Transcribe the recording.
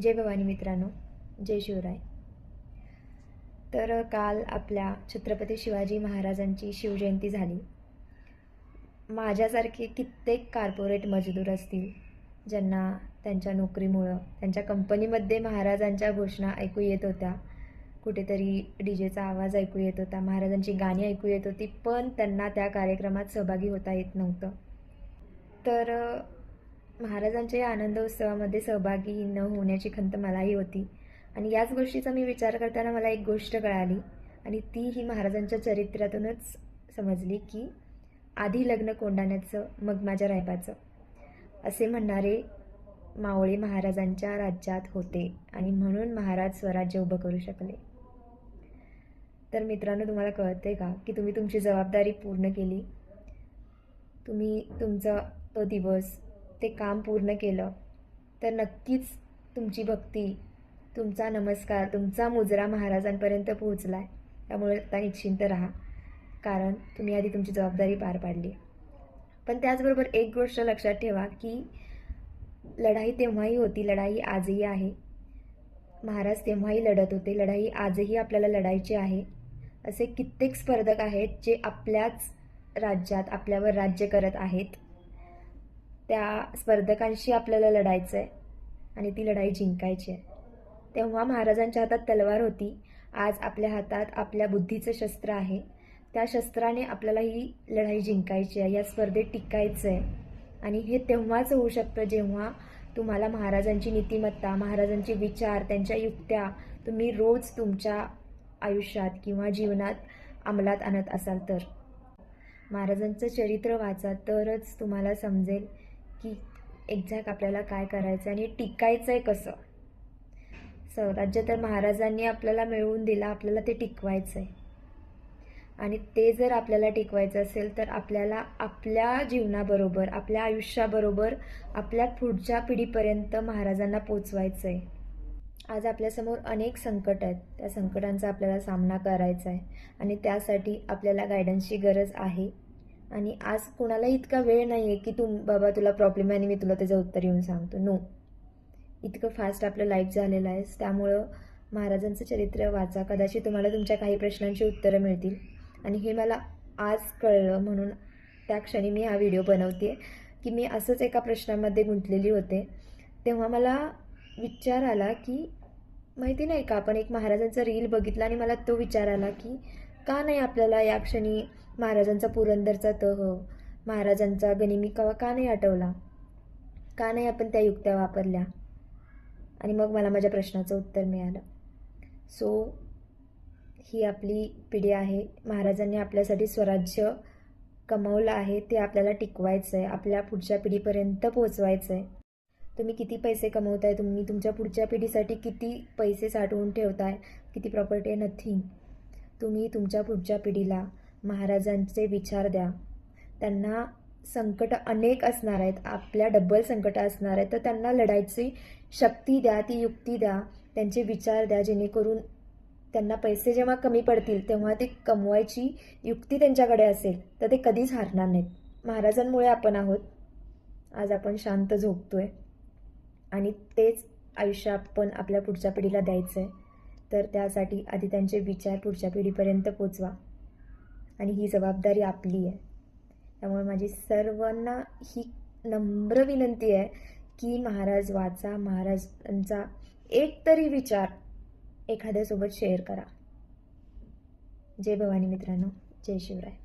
जय भवानी मित्रांनो जय शिवराय. तर काल आपल्या छत्रपती शिवाजी महाराजांची शिवजयंती झाली. माझ्यासारखे कित्येक कार्पोरेट मजदूर असतील ज्यांना त्यांच्या नोकरीमुळं त्यांच्या कंपनीमध्ये महाराजांच्या घोषणा ऐकू येत होत्या. कुठेतरी डी जेचा आवाज ऐकू येत होता महाराजांची गाणी ऐकू येत होती पण त्यांना त्या कार्यक्रमात सहभागी होता येत नव्हतं. तर महाराजांच्या या आनंद उत्सवामध्ये सहभागी न होण्याची खंत मलाही होती. आणि याच गोष्टीचा मी विचार करताना मला एक गोष्ट कळाली. आणि ती ही महाराजांच्या चरित्रातूनच समजली की आधी लग्न कोंडाण्याचं मग माझ्या रायबाचं. असे म्हणणारे मावळे महाराजांच्या राज्यात होते आणि म्हणून महाराज स्वराज्य उभं करू शकले. तर मित्रांनो तुम्हाला कळते का की तुम्ही तुमची जबाबदारी पूर्ण केली? तुम्ही तुमचा तो दिवस ते काम पूर्ण केलं तर नक्कीच तुमची भक्ती तुमचा नमस्कार तुमचा मुजरा महाराजांपर्यंत पोहोचला आहे त्यामुळे आता निश्चिंत राहा कारण तुम्ही आधी तुमची जबाबदारी पार पाडली. पण त्याचबरोबर एक गोष्ट लक्षात ठेवा की लढाई तेव्हाही होती लढाई आजही आहे. महाराज तेव्हाही लढत होते लढाई आजही आपल्याला लढायची आहे. असे कित्येक स्पर्धक आहेत जे आपल्याच राज्यात आपल्यावर राज्य करत आहेत. त्या स्पर्धकांशी आपल्याला लढायचं आहे आणि ती लढाई जिंकायची आहे. तेव्हा महाराजांच्या हातात तलवार होती. आज आपल्या हातात आपल्या बुद्धीचं शस्त्र आहे. त्या शस्त्राने आपल्याला ही लढाई जिंकायची आहे. या स्पर्धेत टिकायचं आहे आणि हे तेव्हाच होऊ शकतं जेव्हा तुम्हाला महाराजांची नीतिमत्ता महाराजांचे विचार त्यांच्या युक्त्या तुम्ही रोज तुमच्या आयुष्यात किंवा जीवनात अंमलात आणत असाल तर. महाराजांचं चरित्र वाचा तरच तुम्हाला समजेल की एक्झॅक्ट आपल्याला काय करायचं आणि टिकायचं आहे कसं. स्वराज्य तर महाराजांनी आपल्याला मिळवून दिलं आपल्याला ते टिकवायचं आहे आणि ते जर आपल्याला टिकवायचं असेल तर आपल्याला आपल्या जीवनाबरोबर आपल्या आयुष्याबरोबर आपल्या पुढच्या पिढीपर्यंत महाराजांना पोचवायचं आहे आज आपल्यासमोर अनेक संकट आहेत. त्या संकटांचा आपल्याला सामना करायचा आहे आणि त्यासाठी आपल्याला गायडन्सची गरज आहे. आणि आज कोणाला इतका वेळ नाही आहे की तू बाबा तुला प्रॉब्लेम आहे आणि मी तुला त्याचं उत्तर येऊन सांगतो. नो इतकं फास्ट आपलं लाईफ झालेलं आहे. त्यामुळं महाराजांचं चरित्र वाचा. कदाचित तुम्हाला तुमच्या काही प्रश्नांची उत्तरं मिळतील. आणि हे मला आज कळलं म्हणून त्या क्षणी मी हा व्हिडिओ बनवते. की मी असंच एका प्रश्नामध्ये गुंतलेली होते. तेव्हा मला विचार आला की माहिती नाही का आपण एक महाराजांचा रील बघितला आणि मला तो विचार आला की का नाही आपल्याला या क्षणी महाराजांचा पुरंदरचा तह महाराजांचा गनिमी का नाही आठवला? का नाही आपण त्या युक्त्या वापरल्या? आणि मग मला माझ्या प्रश्नाचं उत्तर मिळालं. सो ही आपली पिढी आहे. महाराजांनी आपल्यासाठी स्वराज्य कमवलं आहे. ते आपल्याला टिकवायचं आहे आपल्या पुढच्या पिढीपर्यंत पोचवायचं आहे तुम्ही किती पैसे कमवताय? तुम्ही तुमच्या पुढच्या पिढीसाठी किती पैसे साठवून ठेवताय? किती प्रॉपर्टी आहे? नथिंग तुम्ही तुमच्या पुढच्या पिढीला महाराजांचे विचार द्या. त्यांना संकट अनेक असणार आहेत. आपल्या डबल संकट असणार आहेत. तर त्यांना लढायची शक्ती द्या ती युक्ती द्या त्यांचे विचार द्या. जेणेकरून त्यांना पैसे जेव्हा कमी पडतील तेव्हा ते कमवायची युक्ती त्यांच्याकडे असेल तर ते कधीच हारणार नाहीत. महाराजांमुळे आपण आहोत. आज आपण शांत झोपतोय. आणि तेच आयुष्य आपण आपल्या पुढच्या पिढीला द्यायचं आहे तर त्यासाठी आधी त्यांचे विचार पुढच्या पिढीपर्यंत पोचवा. आणि ही जबाबदारी आपली आहे. त्यामुळे माझी सर्वांना ही नम्र विनंती आहे की महाराज वाचा महाराजांचा एक तरी विचार एखाद्यासोबत शेअर करा. जय भवानी मित्रांनो. जय शिवराय.